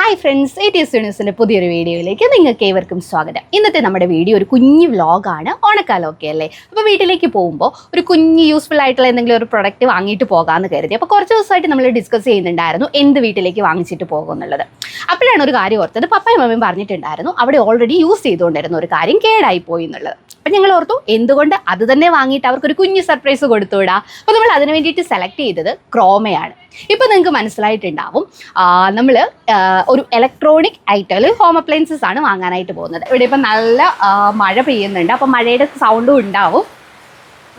Hi friends A T S ന്യൂസിന്റെ പുതിയൊരു വീഡിയോയിലേക്ക് നിങ്ങൾക്ക് ഏവർക്കും സ്വാഗതം. ഇന്നത്തെ നമ്മുടെ വീഡിയോ ഒരു കുഞ്ഞു വ്ലോഗാണ് ഓണക്കാലമൊക്കെ അല്ലേ? അപ്പോൾ വീട്ടിലേക്ക് പോകുമ്പോൾ ഒരു കുഞ്ഞ് യൂസ്ഫുൾ ആയിട്ടുള്ള എന്തെങ്കിലും ഒരു പ്രൊഡക്റ്റ് വാങ്ങിയിട്ട് പോകാമെന്ന് കരുതി. അപ്പോൾ കുറച്ച് ദിവസമായിട്ട് നമ്മൾ ഡിസ്കസ് ചെയ്യുന്നുണ്ടായിരുന്നു എന്ത് വീട്ടിലേക്ക് വാങ്ങിച്ചിട്ട് പോകുന്നുള്ളത് അപ്പോഴാണ് ഒരു കാര്യം ഓർത്തത്. പപ്പയും മമ്മയും പറഞ്ഞിട്ടുണ്ടായിരുന്നു അവിടെ ഓൾറെഡി യൂസ് ചെയ്തുകൊണ്ടിരുന്ന ഒരു കാര്യം കേടായി പോയി എന്നുള്ളത്. അപ്പം ഞങ്ങൾ ഓർത്തു എന്തുകൊണ്ട് അത് തന്നെ വാങ്ങിയിട്ട് അവർക്കൊരു കുഞ്ഞ് സർപ്രൈസ് കൊടുത്തുവിടാ? അപ്പോൾ നമ്മൾ അതിന് വേണ്ടിയിട്ട് സെലക്ട് ചെയ്തത് ക്രോമയാണ്. ഇപ്പം നിങ്ങൾക്ക് മനസ്സിലായിട്ടുണ്ടാവും നമ്മൾ ഒരു ഇലക്ട്രോണിക് ഐറ്റം അല്ലെങ്കിൽ ഹോം അപ്ലയൻസസ് ആണ് വാങ്ങാനായിട്ട് പോകുന്നത്. ഇവിടെ ഇപ്പം നല്ല മഴ പെയ്യുന്നുണ്ട്. അപ്പം മഴയുടെ സൗണ്ടും ഉണ്ടാവും.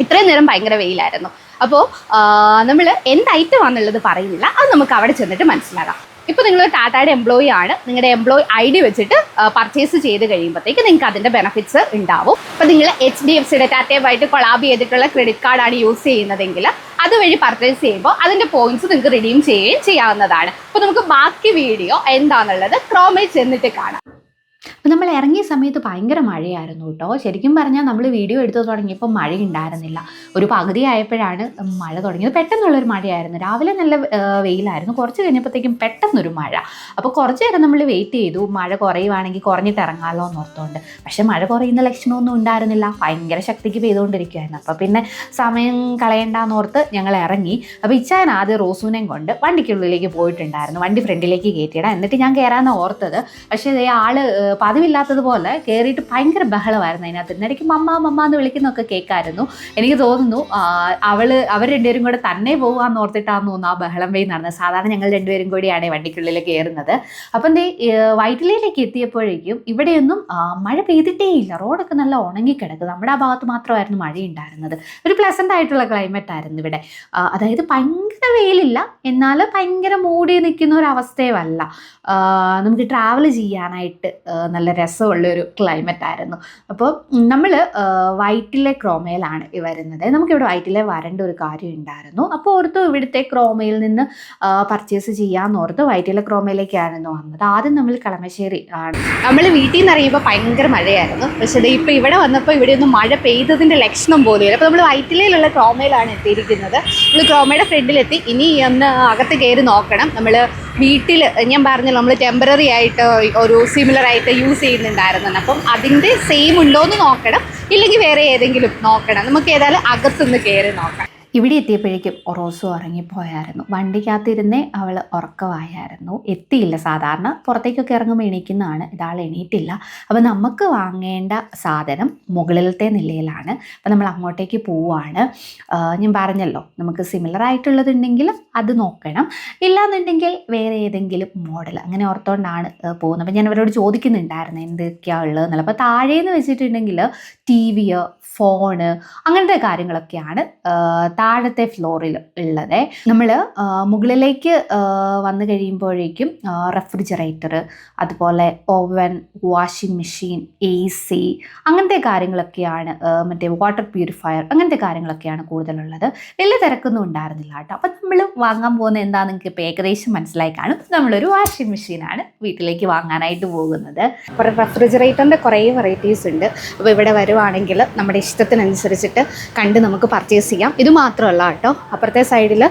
ഇത്രയും നേരം ഭയങ്കര വെയിലായിരുന്നു. അപ്പോൾ നമ്മൾ എന്ത് ഐറ്റം ആണെന്നുള്ളത് പറയുന്നില്ല. അത് നമുക്ക് അവിടെ ചെന്നിട്ട് മനസ്സിലാകാം ഇപ്പോൾ നിങ്ങൾ ടാറ്റയുടെ എംപ്ലോയി ആണ്. നിങ്ങളുടെ എംപ്ലോയി ഐ ഡി വെച്ചിട്ട് പർച്ചേസ് ചെയ്ത് കഴിയുമ്പോഴത്തേക്ക് നിങ്ങൾക്ക് അതിന്റെ ബെനിഫിറ്റ്സ് ഉണ്ടാവും. അപ്പോൾ നിങ്ങൾ എച്ച് ഡി എഫ് സിയുടെ ടാറ്റയുമായിട്ട് കൊളാബ് ചെയ്തിട്ടുള്ള ക്രെഡിറ്റ് കാർഡാണ് യൂസ് ചെയ്യുന്നതെങ്കിൽ അതുവഴി പർച്ചേസ് ചെയ്യുമ്പോൾ അതിന്റെ പോയിന്റ്സ് നിങ്ങൾക്ക് റിഡീം ചെയ്യുകയും ചെയ്യാവുന്നതാണ്. അപ്പോൾ നമുക്ക് ബാക്കി വീഡിയോ എന്താണെന്നുള്ളത് ക്രോമിൽ ചെന്നിട്ട് കാണാം. അപ്പോൾ നമ്മൾ ഇറങ്ങിയ സമയത്ത് ഭയങ്കര മഴയായിരുന്നു കേട്ടോ. ശരിക്കും പറഞ്ഞാൽ നമ്മൾ വീഡിയോ എടുത്തു തുടങ്ങിയപ്പോൾ മഴ ഉണ്ടായിരുന്നില്ല ഒരു പകുതി ആയപ്പോഴാണ് മഴ തുടങ്ങിയത്. പെട്ടെന്നുള്ളൊരു മഴയായിരുന്നു. രാവിലെ നല്ല വെയിലായിരുന്നു. കുറച്ച് കഴിഞ്ഞപ്പോഴത്തേക്കും പെട്ടെന്നൊരു മഴ. അപ്പോൾ കുറച്ച് നേരം നമ്മൾ വെയിറ്റ് ചെയ്തു. മഴ കുറയുവാണെങ്കിൽ കുറഞ്ഞിട്ട് ഇറങ്ങാമല്ലോ എന്ന് ഓർത്തുകൊണ്ട് പക്ഷേ മഴ കുറയുന്ന ലക്ഷണമൊന്നും ഉണ്ടായിരുന്നില്ല. ഭയങ്കര ശക്തിക്ക് പെയ്തുകൊണ്ടിരിക്കുകയായിരുന്നു അപ്പോൾ പിന്നെ സമയം കളയണ്ടെന്ന് ഓർത്ത് ഞങ്ങൾ ഇറങ്ങി. അപ്പോൾ ഇച്ചാൻ ആദ്യം റോസൂനെയും കൊണ്ട് വണ്ടിക്കുള്ളിലേക്ക് പോയിട്ടുണ്ടായിരുന്നു. വണ്ടി ഫ്രണ്ടിലേക്ക് കയറ്റിയിടാം എന്നിട്ട് ഞാൻ കയറാമെന്ന് ഓർത്തത്. പക്ഷേ ആൾ പതിവില്ലാത്തതുപോലെ കയറിയിട്ട് ഭയങ്കര ബഹളമായിരുന്നു അതിനകത്ത്. ഇടയ്ക്ക് മമ്മ മമ്മ എന്ന് വിളിക്കുന്നൊക്കെ കേൾക്കായിരുന്നു. എനിക്ക് തോന്നുന്നു അവൾ അവർ രണ്ടുപേരും കൂടെ തന്നെ പോകാന്ന് ഓർത്തിട്ടാന്ന് തോന്നുന്നു ആ ബഹളം വെയിൽ നടന്നത്. സാധാരണ ഞങ്ങൾ രണ്ടുപേരും കൂടിയാണ് വണ്ടിക്കുള്ളിൽ കയറുന്നത് അപ്പം എന്തേ വൈറ്റിലയിലേക്ക് എത്തിയപ്പോഴേക്കും ഇവിടെയൊന്നും മഴ പെയ്തിട്ടേ ഇല്ല. റോഡൊക്കെ നല്ല ഉണങ്ങിക്കിടക്കും നമ്മുടെ ആ ഭാഗത്ത് മാത്രമായിരുന്നു മഴ ഉണ്ടായിരുന്നത് ഒരു പ്ലസന്റ് ആയിട്ടുള്ള ക്ലൈമറ്റ് ആയിരുന്നു ഇവിടെ. അതായത് ഭയങ്കര വെയിലില്ല. എന്നാൽ ഭയങ്കര മൂടി നിൽക്കുന്ന ഒരു അവസ്ഥയുമല്ല. നമുക്ക് ട്രാവൽ ചെയ്യാനായിട്ട് ആ, നല്ല രസമുള്ളൊരു ക്ലൈമറ്റ് ആയിരുന്നു അപ്പോൾ നമ്മൾ വൈറ്റിലെ ക്രോമയിലാണ് വരുന്നത്. നമുക്കിവിടെ വൈറ്റിലെ വരേണ്ട ഒരു കാര്യം ഉണ്ടായിരുന്നു അപ്പോൾ ഓർത്തു ഇവിടുത്തെ ക്രോമയിൽ നിന്ന് പർച്ചേസ് ചെയ്യാമെന്ന് ഓർത്ത് വൈറ്റിലെ ക്രോമയിലേക്കായിരുന്നു വന്നത്. ആദ്യം നമ്മൾ കളമശ്ശേരി ആണ് നമ്മൾ വീട്ടിൽ നിന്ന് അറിയുമ്പോൾ ഭയങ്കര മഴയായിരുന്നു. പക്ഷേ ഇപ്പോൾ ഇവിടെ വന്നപ്പോൾ ഇവിടെ ഒന്നും മഴ പെയ്തതിന്റെ ലക്ഷണം പോലും അപ്പോൾ നമ്മൾ വൈറ്റിലയിലുള്ള ക്രോമയിലാണ് എത്തിയിരിക്കുന്നത്. നമ്മൾ ക്രോമയുടെ ഫ്രണ്ടിലെത്തി. ഇനി ഒന്ന് അകത്ത് കയറി നോക്കണം. നമ്മൾ വീട്ടിൽ ഞാൻ പറഞ്ഞല്ലോ നമ്മൾ ടെമ്പററി ആയിട്ട് ഒരു സിമിലർ ആയിട്ട് യൂസ് ചെയ്യുന്നുണ്ടായിരുന്നു അപ്പം അതിന്റെ സെയിം ഉണ്ടോ എന്ന് നോക്കണം. ഇല്ലെങ്കിൽ വേറെ ഏതെങ്കിലും നോക്കണം. നമുക്ക് ഏതായാലും അകത്തുനിന്ന് കയറി നോക്കാം. ഇവിടെ എത്തിയപ്പോഴേക്കും റോസു ഉറങ്ങിപ്പോയായിരുന്നു. വണ്ടിക്കകത്തിരുന്നേ അവൾ ഉറക്കമായായിരുന്നു. എത്തിയില്ല. സാധാരണ പുറത്തേക്കൊക്കെ ഇറങ്ങുമ്പോൾ എണീക്കുന്നതാണ്. ഇതാൾ എണീറ്റില്ല. അപ്പോൾ നമുക്ക് വാങ്ങേണ്ട സാധനം മുകളിലത്തെ നിലയിലാണ്. അപ്പോൾ നമ്മൾ അങ്ങോട്ടേക്ക് പോവുകയാണ് ഞാൻ പറഞ്ഞല്ലോ. നമുക്ക് സിമിലർ ആയിട്ടുള്ളതുണ്ടെങ്കിൽ അത് നോക്കണം. ഇല്ലാന്നുണ്ടെങ്കിൽ വേറെ ഏതെങ്കിലും മോഡൽ അങ്ങനെ ഓർത്തുകൊണ്ടാണ് പോകുന്നത്. അപ്പോൾ ഞാൻ അവരോട് ചോദിക്കുന്നുണ്ടായിരുന്നു എന്തൊക്കെയാണ് ഉള്ളതെന്നുള്ളത് അപ്പോൾ താഴേന്ന് വെച്ചിട്ടുണ്ടെങ്കിൽ ടി വി ഫോണ് അങ്ങനത്തെ കാര്യങ്ങളൊക്കെയാണ് താഴത്തെ ഫ്ലോറിൽ ഉള്ളത്. നമ്മൾ മുകളിലേക്ക് വന്നു കഴിയുമ്പോഴേക്കും റെഫ്രിജറേറ്റർ അതുപോലെ oven washing machine A C അങ്ങനത്തെ കാര്യങ്ങളൊക്കെയാണ് മറ്റേ വാട്ടർ പ്യൂരിഫയർ അങ്ങനത്തെ കാര്യങ്ങളൊക്കെയാണ് കൂടുതലുള്ളത്. വലിയ തിരക്കൊന്നും ഉണ്ടായിരുന്നില്ല കേട്ടോ. അപ്പം നമ്മൾ വാങ്ങാൻ പോകുന്ന എന്താ നിങ്ങൾക്ക് ഇപ്പോൾ ഏകദേശം മനസ്സിലായി കാണും. നമ്മളൊരു വാഷിംഗ് മെഷീനാണ് വീട്ടിലേക്ക് വാങ്ങാനായിട്ട് പോകുന്നത്. അപ്പോൾ റെഫ്രിജറേറ്ററിന്റെ കുറേ വെറൈറ്റീസ് ഉണ്ട്. അപ്പോൾ ഇവിടെ വരുവാണെങ്കിൽ നമ്മുടെ ഇഷ്ടത്തിനനുസരിച്ചിട്ട് കണ്ട് നമുക്ക് പർച്ചേസ് ചെയ്യാം. ഇത് മാത്രമല്ല കേട്ടോ. അപ്പുറത്തെ സൈഡിൽ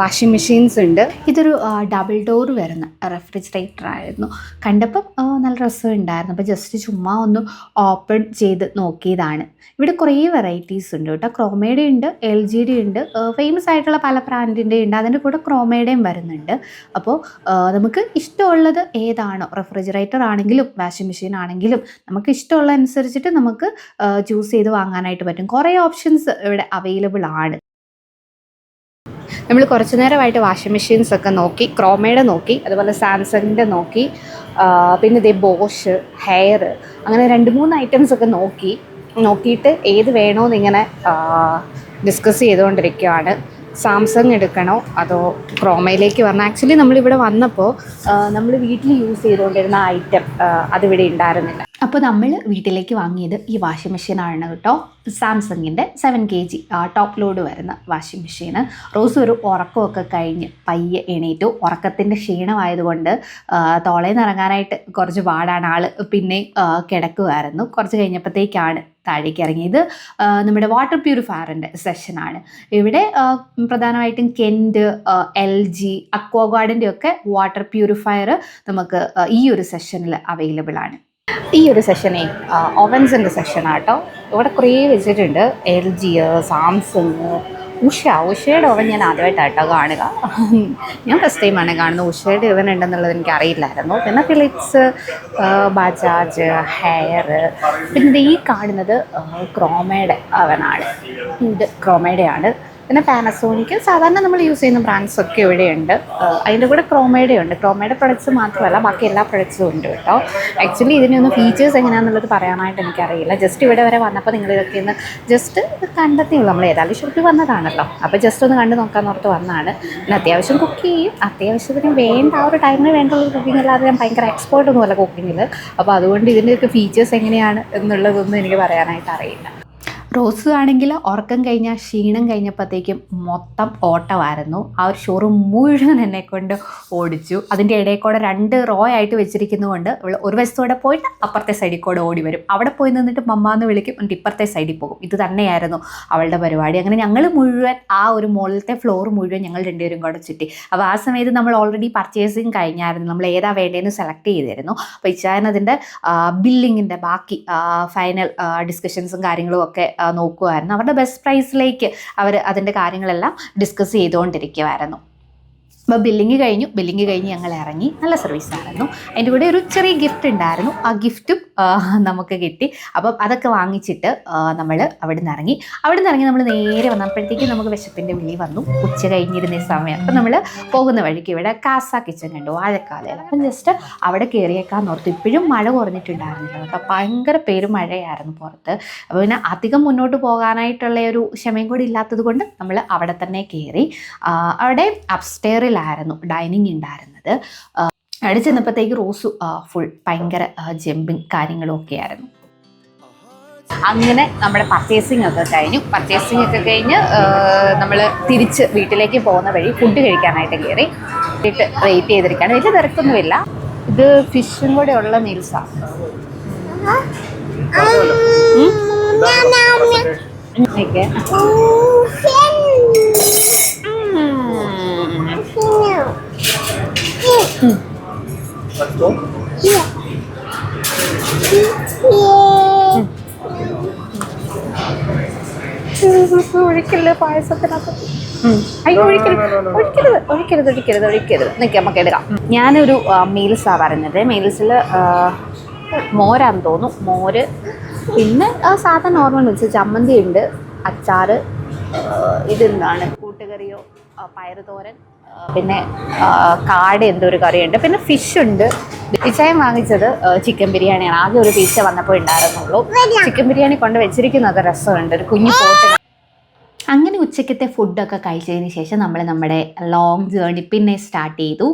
വാഷിംഗ് മെഷീൻസ് ഉണ്ട്. ഇതൊരു ഡബിൾ ഡോർ വരുന്ന റെഫ്രിജറേറ്റർ ആയിരുന്നു. കണ്ടപ്പം നല്ല രസം ഉണ്ടായിരുന്നു. അപ്പോൾ ജസ്റ്റ് ചുമ്മാ ഒന്ന് ഓപ്പൺ ചെയ്ത് നോക്കിയതാണ്. ഇവിടെ കുറേ വെറൈറ്റീസ് ഉണ്ട് കേട്ടോ. ക്രോമയുടെ ഉണ്ട് എൽ ജിയുടെ ഉണ്ട് ഫേമസ് ആയിട്ടുള്ള പല ബ്രാൻഡിന്റെ ഉണ്ട്. അതിന്റെ കൂടെ ക്രോമയുടെയും വരുന്നുണ്ട്. അപ്പോൾ നമുക്ക് ഇഷ്ടമുള്ളത് ഏതാണോ? റെഫ്രിജറേറ്റർ ആണെങ്കിലും വാഷിംഗ് മെഷീൻ ആണെങ്കിലും നമുക്ക് ഇഷ്ടമുള്ള അനുസരിച്ചിട്ട് നമുക്ക് ചൂസ് ചെയ്ത് വാങ്ങാനായിട്ട് പറ്റും. കുറേ ഓപ്ഷൻസ് ഇവിടെ അവൈലബിൾ ആണ്. നമ്മൾ കുറച്ച് നേരമായിട്ട് വാഷിംഗ് മെഷീൻസ് ഒക്കെ നോക്കി ക്രോമയുടെ നോക്കി അതുപോലെ സാംസങ്ങിന്റെ നോക്കി പിന്നെ ഇതേ ബോഷ് ഹെയർ അങ്ങനെ രണ്ട് മൂന്ന് ഐറ്റംസ് ഒക്കെ നോക്കി നോക്കിയിട്ട് ഏത് വേണമെന്ന് ഇങ്ങനെ ഡിസ്കസ് ചെയ്തുകൊണ്ടിരിക്കുകയാണ് സാംസങ് എടുക്കണോ അതോ ക്രോമയിലേക്ക് വരണം? ആക്ച്വലി നമ്മളിവിടെ വന്നപ്പോൾ നമ്മൾ വീട്ടിൽ യൂസ് ചെയ്തുകൊണ്ടിരുന്ന ഐറ്റം അതിവിടെ ഉണ്ടായിരുന്നില്ല. അപ്പോൾ നമ്മൾ വീട്ടിലേക്ക് വാങ്ങിയത് ഈ വാഷിംഗ് മെഷീനാണ് കേട്ടോ. സാംസങ്ങിന്റെ seven K G top load വരുന്ന വാഷിംഗ് മെഷീൻ റോസ് ഒരു ഉറക്കമൊക്കെ കഴിഞ്ഞ് പയ്യെ എണീറ്റു. ഉറക്കത്തിന്റെ ക്ഷീണമായതുകൊണ്ട് തോളയിൽ നിന്ന് ഇറങ്ങാനായിട്ട് കുറച്ച് പാടാണ് ആൾ പിന്നെ കിടക്കുമായിരുന്നു കുറച്ച് കഴിഞ്ഞപ്പോഴത്തേക്കാണ് താഴേക്ക് ഇറങ്ങിയത്. നമ്മുടെ വാട്ടർ പ്യൂരിഫയറിന്റെ സെഷനാണ് ഇവിടെ പ്രധാനമായിട്ടും കെൻഡ് എൽ ജി അക്വാഗാർഡിന്റെ ഒക്കെ വാട്ടർ പ്യൂരിഫയർ നമുക്ക് ഈ ഒരു സെഷനിൽ അവൈലബിൾ ആണ്. ഈ ഒരു സെഷനെ ഓവൻസിന്റെ സെഷനാട്ടോ ഇവിടെ കുറേ വെച്ചിട്ടുണ്ട്. L G Samsung Usha. ഉഷയുടെ oven ഞാൻ ആദ്യമായിട്ടാട്ടോ കാണുക. ഞാൻ ഫസ്റ്റ് ടൈമാണ് കാണുന്നത്. ഉഷയുടെ ഓവൻ ഉണ്ടെന്നുള്ളത് എനിക്ക് അറിയില്ലായിരുന്നു. പിന്നെ ഫിലിപ്സ് ബജാജ് ഹെയർ പിന്നെ ഈ കാണുന്നത് ക്രോമയുടെ അവനാണ് ഇത് ക്രോമയുടെയാണ് പിന്നെ പാനസോണിക്ക് സാധാരണ നമ്മൾ യൂസ് ചെയ്യുന്ന ബ്രാൻഡ്സ് ഒക്കെ ഇവിടെയുണ്ട്. അതിന്റെ കൂടെ ക്രോമയുടെ ഉണ്ട്. ക്രോമയുടെ പ്രൊഡക്ട്സ് മാത്രമല്ല ബാക്കി എല്ലാ പ്രൊഡക്ട്സും ഉണ്ട് കേട്ടോ. ആക്ച്വലി ഇതിനൊന്നും ഫീച്ചേഴ്സ് എങ്ങനെയാണെന്നുള്ളത് പറയാനായിട്ട് എനിക്കറിയില്ല. ജസ്റ്റ് ഇവിടെ വരെ വന്നപ്പോൾ നിങ്ങൾ ഇതൊക്കെ ഒന്ന് ജസ്റ്റ് കണ്ടെത്തിയുള്ളൂ നമ്മൾ ഏതായാലും ഷോപ്പിൽ വന്നതാണല്ലോ. അപ്പോൾ ജസ്റ്റ് ഒന്ന് കണ്ട് നോക്കാൻ ഓർത്ത് വന്നതാണ്. പിന്നെ അത്യാവശ്യം കുക്ക് ചെയ്യും. അത്യാവശ്യത്തിന് വേണ്ട ആ ഒരു ടൈമിന് വേണ്ടുള്ള കുക്കിംഗ് അല്ലാതെ ഞാൻ ഭയങ്കര എക്സ്പേർട്ട് ഒന്നുമല്ല കുക്കിങ്ങിൽ അപ്പോൾ അതുകൊണ്ട് ഇതിന്റെയൊക്കെ ഫീച്ചേഴ്സ് എങ്ങനെയാണ് എന്നുള്ളതൊന്നും എനിക്ക് പറയാനായിട്ട് അറിയില്ല. റോസ് ആണെങ്കിൽ ഉറക്കം കഴിഞ്ഞ ക്ഷീണം കഴിഞ്ഞപ്പോഴത്തേക്കും മൊത്തം ഓട്ടമായിരുന്നു. ആ ഒരു ഷോറൂം മുഴുവൻ എന്നെ കൊണ്ട് ഓടിച്ചു. അതിന്റെ ഇടയിൽ കൂടെ രണ്ട് റോ ആയിട്ട് വെച്ചിരിക്കുന്നതുകൊണ്ട് ഇവൾ ഒരു വശത്തൂടെ പോയിട്ട് അപ്പുറത്തെ സൈഡിൽ കൂടെ ഓടി വരും. അവിടെ പോയി നിന്നിട്ട് മമ്മാന്ന് വിളിക്കും എന്നിട്ട് ഇപ്പുറത്തെ സൈഡിൽ പോകും. ഇത് തന്നെയായിരുന്നു അവളുടെ പരിപാടി. അങ്ങനെ ഞങ്ങൾ മുഴുവൻ ആ ഒരു മുകളിലത്തെ ഫ്ലോർ മുഴുവൻ ഞങ്ങൾ രണ്ടുപേരും കൂടെ ചുറ്റി. അപ്പോൾ ആ സമയത്ത് നമ്മൾ ഓൾറെഡി പർച്ചേസിങ് കഴിഞ്ഞായിരുന്നു. നമ്മൾ ഏതാ വേണ്ടതെന്ന് സെലക്ട് ചെയ്തിരുന്നു. അപ്പോൾ ഇച്ചാരനതിന്റെ ബില്ലിങ്ങിന്റെ ബാക്കി ഫൈനൽ ഡിസ്കഷൻസും കാര്യങ്ങളും ഒക്കെ നോക്കുമായിരുന്നു അവരുടെ ബെസ്റ്റ് പ്രൈസിലേക്ക് അവർ അതിന്റെ കാര്യങ്ങളെല്ലാം ഡിസ്കസ് ചെയ്തുകൊണ്ടിരിക്കുമായിരുന്നു അപ്പോൾ ബില്ലിങ് കഴിഞ്ഞു. ബില്ലിങ് കഴിഞ്ഞ് ഞങ്ങൾ ഇറങ്ങി. നല്ല സർവീസ് ആയിരുന്നു. അതിന്റെ കൂടെ ഒരു ചെറിയ ഗിഫ്റ്റ് ഉണ്ടായിരുന്നു. ആ ഗിഫ്റ്റും നമുക്ക് കിട്ടി. അപ്പം അതൊക്കെ വാങ്ങിച്ചിട്ട് നമ്മൾ അവിടെ നിന്ന് ഇറങ്ങി. അവിടെ നിന്ന് ഇറങ്ങി നമ്മൾ നേരെ വന്നപ്പോഴത്തേക്ക് നമുക്ക് വിശപ്പിന്റെ വിളി വന്നു. ഉച്ച കഴിഞ്ഞിരുന്ന സമയം. അപ്പം നമ്മൾ പോകുന്ന വഴിക്ക് ഇവിടെ കാസ കിച്ചൻ കണ്ടു. വാഴക്കാലയിൽ അപ്പം ജസ്റ്റ് അവിടെ കയറിയേക്കാൻ ഓർത്തു. ഇപ്പോഴും മഴ കുറഞ്ഞിട്ടുണ്ടായിരുന്നില്ല കേട്ടോ. ഭയങ്കര പേര് മഴയായിരുന്നു പുറത്ത്. അപ്പോൾ പിന്നെ അധികം മുന്നോട്ട് പോകാനായിട്ടുള്ള ഒരു ക്ഷമയും കൂടി ഇല്ലാത്തത് കൊണ്ട് നമ്മൾ അവിടെ തന്നെ കയറി അവിടെ അവിടെ അപ്സ്റ്റെയറിലായിരുന്നു ഡൈനിങ് ഉണ്ടായിരുന്നത്. അവിടെ ചെന്നപ്പോഴത്തേക്ക് റോസു ഫുൾ ഭയങ്കര ജമ്പിങ് കാര്യങ്ങളും ഒക്കെ ആയിരുന്നു അങ്ങനെ നമ്മുടെ പർച്ചേസിംഗ് ഒക്കെ കഴിഞ്ഞു. പർച്ചേസിംഗ് ഒക്കെ കഴിഞ്ഞ് നമ്മൾ തിരിച്ച് വീട്ടിലേക്ക് പോകുന്ന വഴി ഫുഡ് കഴിക്കാനായിട്ട് കയറി. വീട്ട് വെയിറ്റ് ചെയ്തിരിക്കുകയാണ്. വലിയ തിരക്കൊന്നുമില്ല. ഇത് ഫിഷും കൂടെ ഉള്ള മീൽസാണ് ഓക്കെ. ഒഴിക്കല്ലേ പായസത്തിനകത്ത്? അയ്യോ ഒഴിക്കരുത്. ഒഴിക്കരുത് ഒഴിക്കരുത് ഒഴിക്കരുത് ഒഴിക്കരുത്. നിൽക്കാം നമുക്ക് എടുക്കാം. ഞാനൊരു മീൽസാണ് പറഞ്ഞത് മീൽസിൽ മോരാന്ന് തോന്നുന്നു. മോര് പിന്നെ ആ, സാധാ നോർമൽ മീൽസ് ചമ്മന്തി ഉണ്ട് അച്ചാറ് ഇതെന്താണ്? കൂട്ടുകറിയോ പയറുതോരൻ പിന്നെ കാട് എന്തോ ഒരു കറിയുണ്ട്. പിന്നെ ഫിഷ് ഉണ്ട്. ഇച്ചായം വാങ്ങിച്ചത് ചിക്കൻ ബിരിയാണിയാണ്. ആകെ ഒരു പീച്ച വന്നപ്പോൾ ഉണ്ടായിരുന്നുള്ളൂ. ചിക്കൻ ബിരിയാണി കൊണ്ട് വെച്ചിരിക്കുന്നത് രസമുണ്ട്. ഒരു കുഞ്ഞു പോട്ട് അങ്ങനെ ഉച്ചക്കത്തെ ഫുഡൊക്കെ കഴിച്ചതിന് ശേഷം നമ്മൾ നമ്മുടെ ലോങ് ജേർണി പിന്നെ സ്റ്റാർട്ട് ചെയ്തു.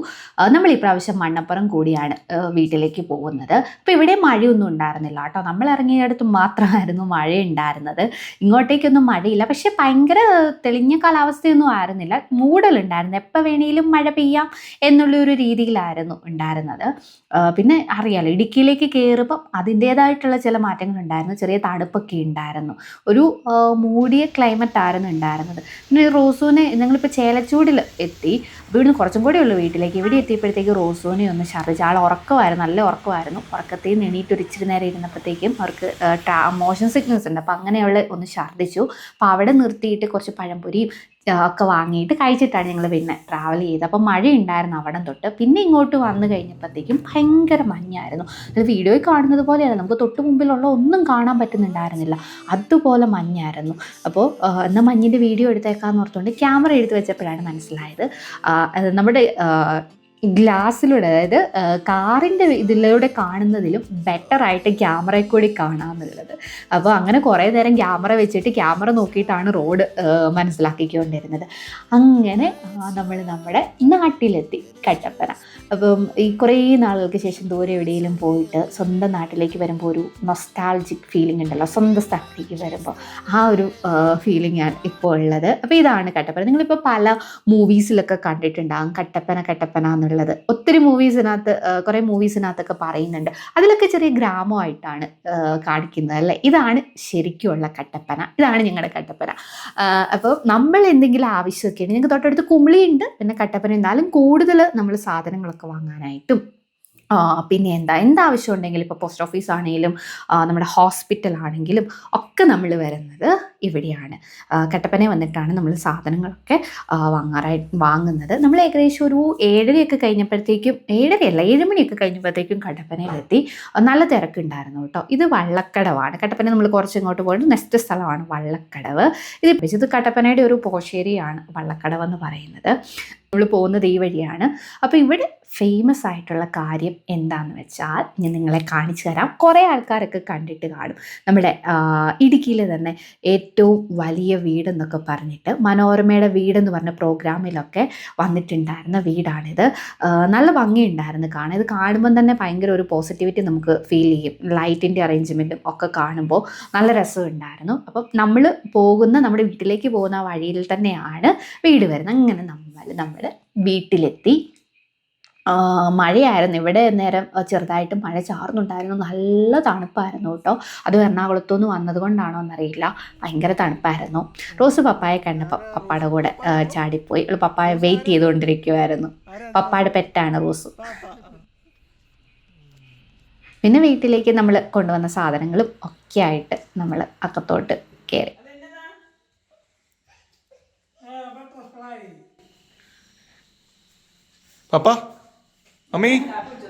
നമ്മൾ ഈ പ്രാവശ്യം മണ്ണപ്പുറം കൂടിയാണ് വീട്ടിലേക്ക് പോകുന്നത്. അപ്പോൾ ഇവിടെ മഴയൊന്നും ഉണ്ടായിരുന്നില്ല കേട്ടോ. നമ്മൾ ഇറങ്ങിയടുത്ത് മാത്രമായിരുന്നു മഴ ഉണ്ടായിരുന്നത് ഇങ്ങോട്ടേക്കൊന്നും മഴയില്ല. പക്ഷേ ഭയങ്കര തെളിഞ്ഞ കാലാവസ്ഥയൊന്നും ആയിരുന്നില്ല. മൂടലുണ്ടായിരുന്നു. എപ്പോൾ വേണേലും മഴ പെയ്യാം എന്നുള്ളൊരു രീതിയിലായിരുന്നു ഉണ്ടായിരുന്നത്. പിന്നെ അറിയാലോ ഇടുക്കിയിലേക്ക് കയറുമ്പം അതിന്റേതായിട്ടുള്ള ചില മാറ്റങ്ങൾ ഉണ്ടായിരുന്നു ചെറിയ തണുപ്പൊക്കെ ഉണ്ടായിരുന്നു. ഒരു മൂടിയ ക്ലൈമറ്റ് ആയിരുന്നു ഉണ്ടായിരുന്നത്. പിന്നെ ഈ റോസൂനെ ഞങ്ങളിപ്പോൾ ചേലച്ചൂടിൽ എത്തി. ഇവിടുന്ന് കുറച്ചും കൂടെ ഉള്ളൂ വീട്ടിലേക്ക്. ഇവിടെ എത്തിയപ്പോഴത്തേക്ക് റോസൂനെ ഒന്ന് ഛർദ്ദിച്ച് ആൾ ഉറക്കമായിരുന്നു നല്ല ഉറക്കമായിരുന്നു. ഉറക്കത്തിൽ നിന്ന് എണീറ്റ് ഒരു നേരം ഇരുന്നപ്പോഴത്തേക്കും അവർക്ക് മോഷൻ സിക്നസ് ഉണ്ട്. അപ്പോൾ അങ്ങനെ അവൾ ഒന്ന് ഛർദ്ദിച്ചു അപ്പോൾ അവിടെ നിർത്തിയിട്ട് കുറച്ച് പഴംപൊരിയും ഒക്കെ വാങ്ങിയിട്ട് കഴിച്ചിട്ടാണ് ഞങ്ങൾ പിന്നെ ട്രാവൽ ചെയ്തത് അപ്പോൾ മഴ ഉണ്ടായിരുന്നു അവിടം തൊട്ട്. പിന്നെ ഇങ്ങോട്ട് വന്നു കഴിഞ്ഞപ്പോഴത്തേക്കും ഭയങ്കര മഞ്ഞായിരുന്നു. അത് വീഡിയോയിൽ കാണുന്നത് പോലെയല്ല. നമുക്ക് തൊട്ട് മുമ്പിലുള്ള ഒന്നും കാണാൻ പറ്റുന്നുണ്ടായിരുന്നില്ല. അതുപോലെ മഞ്ഞായിരുന്നു. അപ്പോൾ എന്നാൽ മഞ്ഞിന്റെ വീഡിയോ എടുത്തേക്കാന്ന് ഓർത്തുകൊണ്ട് ക്യാമറ എടുത്ത് വെച്ചപ്പോഴാണ് മനസ്സിലായത്. നമ്മുടെ ഗ്ലാസ്സിലൂടെ അതായത് കാറിന്റെ ഇതിലൂടെ കാണുന്നതിലും ബെറ്റർ ആയിട്ട് ക്യാമറയിൽ കൂടി കാണാമെന്നുള്ളത്. അപ്പോൾ അങ്ങനെ കുറേ നേരം ക്യാമറ വെച്ചിട്ട് ക്യാമറ നോക്കിയിട്ടാണ് റോഡ് മനസ്സിലാക്കിക്കൊണ്ടിരുന്നത്. അങ്ങനെ നമ്മൾ നമ്മുടെ നാട്ടിലെത്തി കട്ടപ്പന. അപ്പം ഈ കുറേ നാളുകൾക്ക് ശേഷം ദൂരെ എവിടെയെങ്കിലും പോയിട്ട് സ്വന്തം നാട്ടിലേക്ക് വരുമ്പോൾ ഒരു നൊസ്റ്റാൾജിക് ഫീലിംഗ് ഉണ്ടല്ലോ സ്വന്തം സ്ഥലത്തേക്ക് വരുമ്പോൾ. ആ ഒരു ഫീലിംഗ് ആണ് ഇപ്പോൾ ഉള്ളത്. അപ്പോൾ ഇതാണ് കട്ടപ്പന. നിങ്ങളിപ്പോൾ പല മൂവീസിലൊക്കെ കണ്ടിട്ടുണ്ടാകും. കട്ടപ്പന കട്ടപ്പന എന്നുള്ളത് ഒത്തിരി മൂവീസിനകത്ത് കുറേ മൂവീസിനകത്തൊക്കെ പറയുന്നുണ്ട്. അതിലൊക്കെ ചെറിയ ഗ്രാമമായിട്ടാണ് കാണിക്കുന്നത് അല്ലേ? ഇതാണ് ശരിക്കുമുള്ള കട്ടപ്പന. ഇതാണ് ഞങ്ങളുടെ കട്ടപ്പന. അപ്പോൾ നമ്മൾ എന്തെങ്കിലും ആവശ്യമൊക്കെ ഉണ്ട് ഞങ്ങൾക്ക് തൊട്ടടുത്ത് കുമിളിയുണ്ട്. പിന്നെ കട്ടപ്പന എന്നാലും കൂടുതൽ നമ്മൾ സാധനങ്ങളൊക്കെ വാങ്ങാനായിട്ടും. പിന്നെ എന്താ എന്താവശ്യം ഉണ്ടെങ്കിലും ഇപ്പോൾ പോസ്റ്റ് ഓഫീസ് ആണെങ്കിലും നമ്മുടെ ഹോസ്പിറ്റൽ ആണെങ്കിലും ഒക്കെ നമ്മൾ വരുന്നത് ഇവിടെയാണ്. കട്ടപ്പന വന്നിട്ടാണ് നമ്മൾ സാധനങ്ങളൊക്കെ വാങ്ങാറായി വാങ്ങുന്നത്. നമ്മൾ ഏകദേശം ഒരു ഏഴരയൊക്കെ കഴിഞ്ഞപ്പോഴത്തേക്കും ഏഴരയല്ല ഏഴ് മണിയൊക്കെ കഴിഞ്ഞപ്പോഴത്തേക്കും കട്ടപ്പനയിലെത്തി. നല്ല തിരക്കുണ്ടായിരുന്നു കേട്ടോ. ഇത് വള്ളക്കടവാണ്. കട്ടപ്പന നമ്മൾ കുറച്ച് ഇങ്ങോട്ട് പോയിട്ട് നെക്സ്റ്റ് സ്ഥലമാണ് വള്ളക്കടവ്. ഇത് ഇത് കട്ടപ്പനയുടെ ഒരു പോഷേരിയാണ് വള്ളക്കടവ് എന്ന് പറയുന്നത്. നമ്മൾ പോകുന്നത് ഈ വഴിയാണ്. അപ്പോൾ ഇവിടെ ഫേമസ് ആയിട്ടുള്ള കാര്യം എന്താണെന്ന് വെച്ചാൽ ഞാൻ നിങ്ങളെ കാണിച്ചു തരാം. കുറേ ആൾക്കാരൊക്കെ കണ്ടിട്ട് കാണും. നമ്മുടെ ഇടുക്കിയിൽ തന്നെ ഏറ്റവും വലിയ വീടെന്നൊക്കെ പറഞ്ഞിട്ട് മനോരമയുടെ വീടെന്ന് പറഞ്ഞ പ്രോഗ്രാമിലൊക്കെ വന്നിട്ടുണ്ടായിരുന്ന വീടാണിത്. നല്ല ഭംഗിയുണ്ടായിരുന്നു കാണാൻ. ഇത് കാണുമ്പം തന്നെ ഭയങ്കര ഒരു പോസിറ്റിവിറ്റി നമുക്ക് ഫീൽ ചെയ്യും. ലൈറ്റിന്റെ അറേഞ്ച്മെന്റും ഒക്കെ കാണുമ്പോൾ നല്ല രസമുണ്ടായിരുന്നു. അപ്പം നമ്മൾ പോകുന്ന നമ്മുടെ വീട്ടിലേക്ക് പോകുന്ന വഴിയിൽ തന്നെയാണ് വീട് വരുന്നത്. അങ്ങനെ നമ്മൾ നമ്മൾ വീട്ടിലെത്തി. മഴയായിരുന്നു. ഇവിടെ നേരം ചെറുതായിട്ട് മഴ ചാർന്നുണ്ടായിരുന്നു നല്ല തണുപ്പായിരുന്നു കേട്ടോ. അത് എറണാകുളത്തു വന്നത് കൊണ്ടാണോ എന്നറിയില്ല. ഭയങ്കര തണുപ്പായിരുന്നു. റോസ് പപ്പായ കണ്ടപ്പോൾ പപ്പായുടെ കൂടെ ചാടിപ്പോയി. പപ്പായ വെയിറ്റ് ചെയ്തുകൊണ്ടിരിക്കുമായിരുന്നു പപ്പായുടെ പെറ്റാണ് റോസ്. പിന്നെ വീട്ടിലേക്ക് നമ്മൾ കൊണ്ടുവന്ന സാധനങ്ങളും ഒക്കെ ആയിട്ട് നമ്മൾ അക്കത്തോട്ട് കയറി പപ്പ? മമ്മി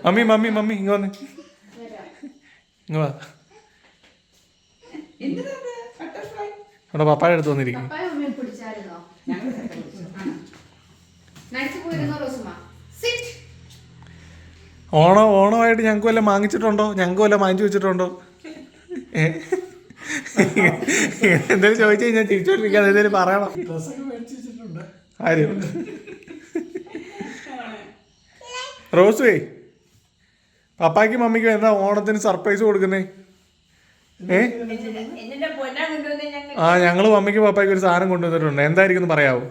മമ്മി മമ്മി മമ്മി ഇങ്ങ വന്ന്. ഇങ്ങ വാ. അവിടെ പപ്പായുടെ അടുത്ത് വന്നിരിക്കും ഓണം ഓണമായിട്ട് ഞങ്ങൾക്ക് വല്ല വാങ്ങിച്ചിട്ടുണ്ടോ ഞങ്ങൾക്ക് വല്ല വാങ്ങിച്ചു വെച്ചിട്ടുണ്ടോ? എന്തെങ്കിലും ചോദിച്ചു കഴിഞ്ഞാൽ തിരിച്ചോണ്ടിരിക്കാതെ എന്തെങ്കിലും പറയണം. ആരും? റോസുവേ പപ്പായ്ക്കും മമ്മിക്കും എന്താ ഓണത്തിന് സർപ്രൈസ് കൊടുക്കുന്നേ? ഏ? ഞങ്ങൾ ആ ഞങ്ങൾ മമ്മിക്കും പപ്പായ്ക്കും ഒരു സാധനം കൊണ്ടുവന്നിട്ടുണ്ട്. എന്തായിരിക്കും എന്ന് പറയാവോ?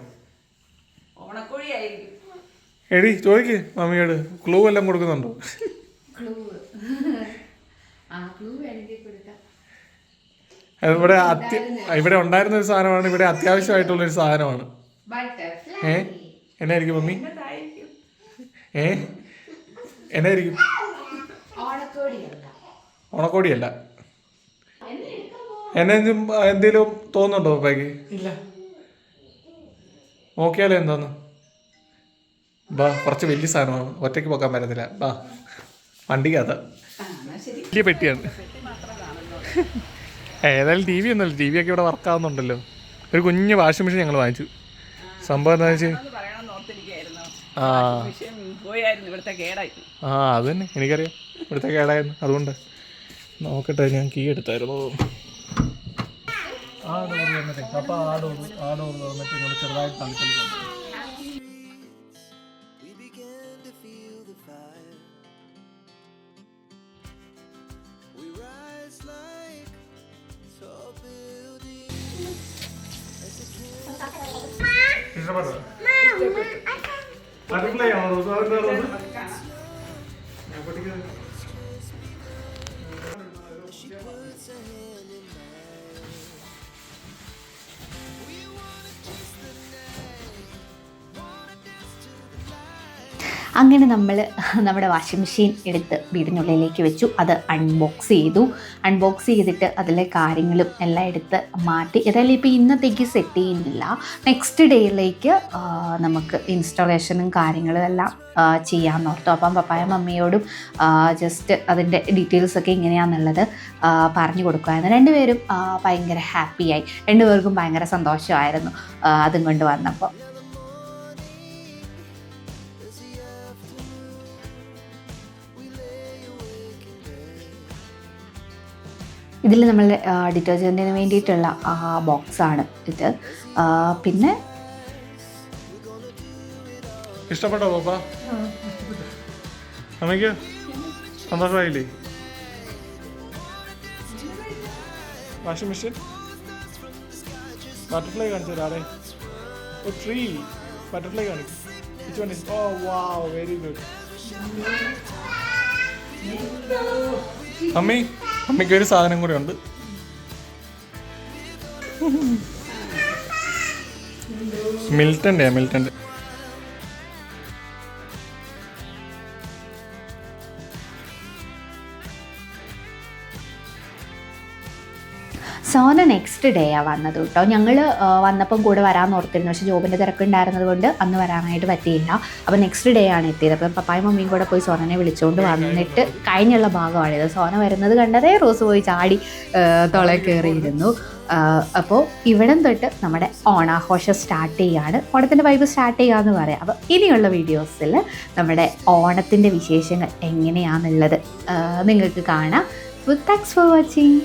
എടി ചോദിക്ക് മമ്മിയോട്. ക്ലൂ എല്ലാം കൊടുക്കുന്നുണ്ടോ? ഇവിടെ അത്യ ഇവിടെ ഉണ്ടായിരുന്ന ഒരു സാധനമാണ്. ഇവിടെ അത്യാവശ്യമായിട്ടുള്ള ഒരു സാധനമാണ്. ഏ? എന്നായിരിക്കും മമ്മി? ഏ? എന്നായിരിക്കും? ഓണക്കോടിയല്ല. എന്നെ എന്തെങ്കിലും തോന്നുന്നുണ്ടോ പപ്പായ്ക്ക്? ഇല്ല. നോക്കിയാലോ എന്താന്ന്? ബാ കുറച്ച് വലിയ സാധനമാണ്. ഒറ്റയ്ക്ക് പോക്കാൻ പറ്റത്തില്ല. ബാ വണ്ടി വണ്ടിക്കകത്ത് വലിയ പെട്ടിയാണ്. ഏതായാലും ടി വി ഒന്നുമല്ല. ടി വി ഒക്കെ ഇവിടെ വർക്കാവുന്നുണ്ടല്ലോ ഒരു കുഞ്ഞ് വാഷിംഗ് മെഷീൻ ഞങ്ങൾ വാങ്ങിച്ചു. സംഭവം എന്താ വെച്ചാൽ ആ. വിഷയം പോയായിരുന്നു ഇവിടുത്തെ കേടായി ആ അത് തന്നെ എനിക്കറിയാം. ഇവിടുത്തെ കേടായിരുന്നു. അതുകൊണ്ട് നോക്കട്ടെ ഞാൻ കീ എടുത്തായിരുന്നു. ആ ഡോർ വന്നിട്ടേ അപ്പോൾ ആ ഡോർ ആ ഡോർ വന്നിട്ട് ഇങ്ങോട്ട് ചെറുതായിട്ട് തള്ളി Butterfly ആണോ റോസ്? അതെന്താ അങ്ങനെ നമ്മൾ നമ്മുടെ വാഷിംഗ് മെഷീൻ എടുത്ത് വീടിനുള്ളിലേക്ക് വെച്ചു. അത് അൺബോക്സ് ചെയ്തു. അൺബോക്സ് ചെയ്തിട്ട് അതിലെ കാര്യങ്ങളും എല്ലാം എടുത്ത് മാറ്റി. ഏതായാലും ഇപ്പോൾ ഇന്നത്തേക്ക് സെറ്റ് ചെയ്യുന്നില്ല. നെക്സ്റ്റ് ഡേയിലേക്ക് നമുക്ക് ഇൻസ്റ്റാളേഷനും കാര്യങ്ങളും എല്ലാം ചെയ്യാമെന്ന് ഓർത്തു. അപ്പം പപ്പായ മമ്മിയോടും ജസ്റ്റ് അതിന്റെ ഡീറ്റെയിൽസൊക്കെ ഇങ്ങനെയാണെന്നുള്ളത് പറഞ്ഞു കൊടുക്കുമായിരുന്നു രണ്ടുപേരും ഭയങ്കര ഹാപ്പിയായി രണ്ടുപേർക്കും ഭയങ്കര സന്തോഷമായിരുന്നു അതും കൊണ്ട് വന്നപ്പോൾ. ഇതിൽ നമ്മൾ ഡിറ്റർജന്റിന് വേണ്ടിയിട്ടുള്ള ബോക്സാണ് ഇത്. പിന്നെ? ഇഷ്ടപ്പെട്ടോ പാപ്പ? അമ്മയ്ക്ക് സന്തോഷമായില്ലേ? Washing machine? ബട്ടർഫ്ലൈ കാണിച്ചു തരാടെ ഓ ട്രീ ബട്ടർഫ്ലൈ കാണിക്കും. Which one is oh wow very good അമ്മി അമ്മയ്ക്ക് ഒരു സാധനം കൂടെ ഉണ്ട്. മിൽട്ടന്റെ മിൽട്ടന്റെ. സോന നെക്സ്റ്റ് ഡേ ആണ് വന്നത് കേട്ടോ ഞങ്ങൾ വന്നപ്പം കൂടെ വരാൻ ഓർത്തിരുന്നു. പക്ഷേ ജോബിന്റെ തിരക്കുണ്ടായിരുന്നത് കൊണ്ട് അന്ന് വരാനായിട്ട് പറ്റിയില്ല. അപ്പോൾ നെക്സ്റ്റ് ഡേ ആണ് എത്തിയത്. അപ്പം പപ്പായും മമ്മിയും കൂടെ പോയി സോനനെ വിളിച്ചുകൊണ്ട് വന്നിട്ട് കഴിഞ്ഞുള്ള ഭാഗമാണിത് സോന വരുന്നത് കണ്ടതേ റോസ് പോയി ചാടി തുള കയറിയിരുന്നു അപ്പോൾ ഇവിടം തൊട്ട് നമ്മുടെ ഓണാഘോഷം സ്റ്റാർട്ട് ചെയ്യാണ്. ഓണത്തിന്റെ വൈബ് സ്റ്റാർട്ട് ചെയ്യാന്ന് പറയാം. അപ്പോൾ ഇനിയുള്ള വീഡിയോസിൽ നമ്മുടെ ഓണത്തിന്റെ വിശേഷങ്ങൾ എങ്ങനെയാണെന്നുള്ളത് നിങ്ങൾക്ക് കാണാം. Thanks for watching